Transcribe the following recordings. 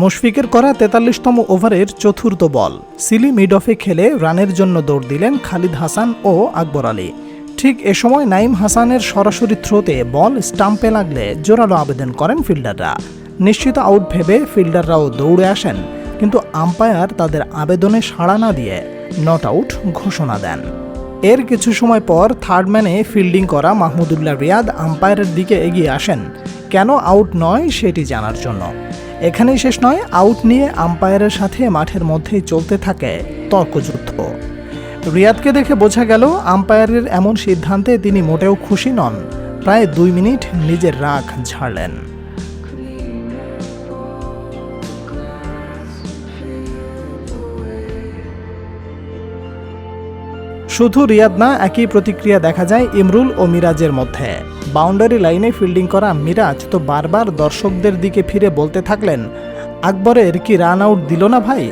মুশফিকের করা তেতাল্লিশতম ওভারের চতুর্থ বল। সিলি মিড অফে খেলে রানের জন্য দৌড় দিলেন খালিদ হাসান ও আকবর আলী। ঠিক এ সময় নাইম হাসানের সরাসরি থ্রোতে বল স্টাম্পে লাগলে জোরালো আবেদন করেন ফিল্ডাররা। নিশ্চিত আউট ভেবে ফিল্ডাররাও দৌড়ে আসেন, কিন্তু আম্পায়ার তাদের আবেদনে সাড়া না দিয়ে নট আউট ঘোষণা দেন। এর কিছু সময় পর থার্ড ম্যানে ফিল্ডিং করা মাহমুদুল্লাহ রিয়াদ আম্পায়ারের দিকে এগিয়ে আসেন। কেন আউট নয় সেটি জানার জন্য। এখানেই শেষ নয় আউট নিয়ে আম্পায়ারের সাথে মাঠের মধ্যেই চলতে থাকে তর্কযুদ্ধ। রিয়াদকে দেখে বোঝা গেল আম্পায়ারের এমন সিদ্ধান্তে তিনি মোটেও খুশি নন। প্রায় দুই মিনিট নিজের রাগ ঝাড়লেন। শুধু রিয়াদ না, একই প্রতিক্রিয়া দেখা যায় ইমরুল ও মিরাজের মধ্যে। বাউন্ডারি লাইনে ফিল্ডিং করা মিরাজ তো বারবার দর্শকদের দিকে ফিরে বলতে থাকলেন, আকবরের কি রান আউট দিল না ভাই?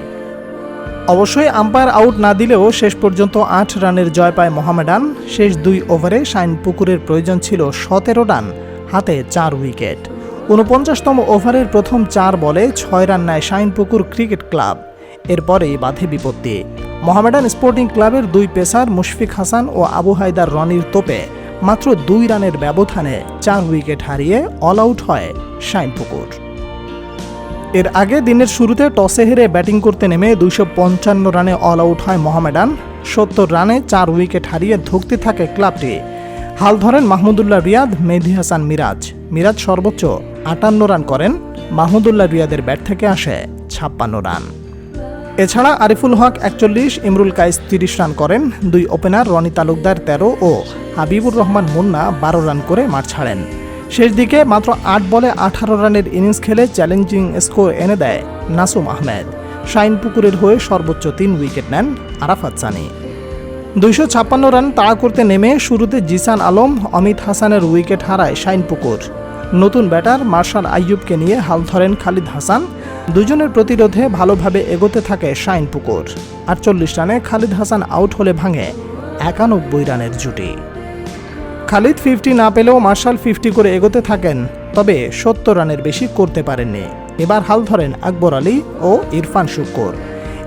অবশ্যই আম্পায়ার আউট না দিলেও শেষ পর্যন্ত আট রানের জয় পায় মোহামেডান। শেষ দুই ওভারে শাইন পুকুরের প্রয়োজন ছিল সতেরো রান, হাতে চার উইকেট। উনপঞ্চাশতম ওভারের প্রথম চার বলে ছয় রান নেয় শাইন পুকুর ক্রিকেট ক্লাব। এরপরেই বাধে বিপত্তি। মোহামেডান স্পোর্টিং ক্লাবের দুই পেসার মুশফিক হাসান ও আবু হায়দার রনির তোপে মাত্র দুই রানের ব্যবধানে চার উইকেট হারিয়ে অল আউট হয় শাইন পুকুর এর আগে দিনের শুরুতে টসে হেরে ব্যাটিং করতে নেমে দুইশো পঞ্চান্ন রানে অল আউট হয় মোহামেডান। সত্তর রানে চার উইকেট হারিয়ে ধুকতে থাকে ক্লাবটি। হাল ধরেন মাহমুদুল্লাহ রিয়াদ, মেহদি হাসান মিরাজ। মিরাজ সর্বোচ্চ আটান্ন রান করেন। মাহমুদুল্লাহ রিয়াদের ব্যাট থেকে আসে ছাপ্পান্ন রান। এছাড়া আরিফুল হক একচল্লিশ, ইমরুল কাইস তিরিশ রান করেন। দুই ওপেনার রনি তালুকদার তেরো ও হাবিবুর রহমান মুন্না বারো রান করে মাঠ ছাড়েন। শেষ দিকে মাত্র আট বলে আঠারো রানের ইনিংস খেলে চ্যালেঞ্জিং স্কোর এনে দেয় নাসুম আহমেদ। শাইন পুকুরের হয়ে সর্বোচ্চ তিন উইকেট নেন আরাফাত সানি। দুইশো ছাপ্পান্ন রান তাড়া করতে নেমে শুরুতে জিসান আলম, অমিত হাসানের উইকেট হারায় শাইন পুকুর। নতুন ব্যাটার মার্শাল আইয়ুবকে নিয়ে হাল ধরেন খালিদ হাসান। দুজনের প্রতিরোধে ভালোভাবে এগোতে থাকে শাইন পুকুর। আটচল্লিশ রানে খালিদ হাসান আউট হলে ভাঙে একানব্বই রানের জুটি। খালিদ ফিফটি না পেলেও মার্শাল ফিফটি করে এগোতে থাকেন, তবে সত্তর রানের বেশি করতে পারেননি। এবার হাল ধরেন আকবর আলী ও ইরফান শুক্কর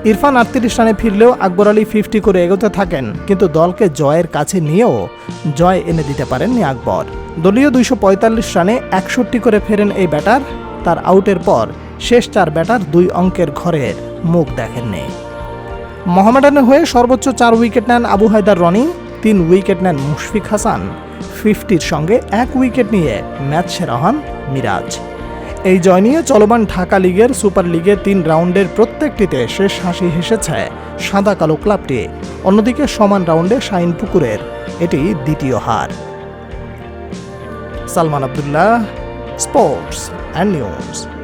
ইরফান আটত্রিশ রানে ফিরলেও আকবর আলী ফিফটি করে এগোতে থাকেন, কিন্তু দলকে জয়ের কাছে নিয়েও জয় এনে দিতে পারেননি আকবর। দলীয় দুইশো পঁয়তাল্লিশ রানে একষট্টি করে ফেরেন এই ব্যাটার, তার আউটের পর শেষ চার ব্যাটার দুই অঙ্কের ঘরের মুখ দেখেননি। মোহামেডানের হয়ে সর্বোচ্চ চার উইকেট নেন আবু হায়দার রনি, তিন উইকেট নেন মুশফিক হাসান। ফিফটির সঙ্গে এক উইকেট নিয়ে ম্যাচ সেরা হন মিরাজ। এই জয় নিয়ে চলমান ঢাকা লিগের সুপার লিগের তিন রাউন্ডের প্রত্যেকটিতে শেষ হাসি হেসেছে সাদা কালো ক্লাবটি। অন্যদিকে সমান রাউন্ডে শাইন পুকুরের এটি দ্বিতীয় হার। Salman Abdullah, sports and news.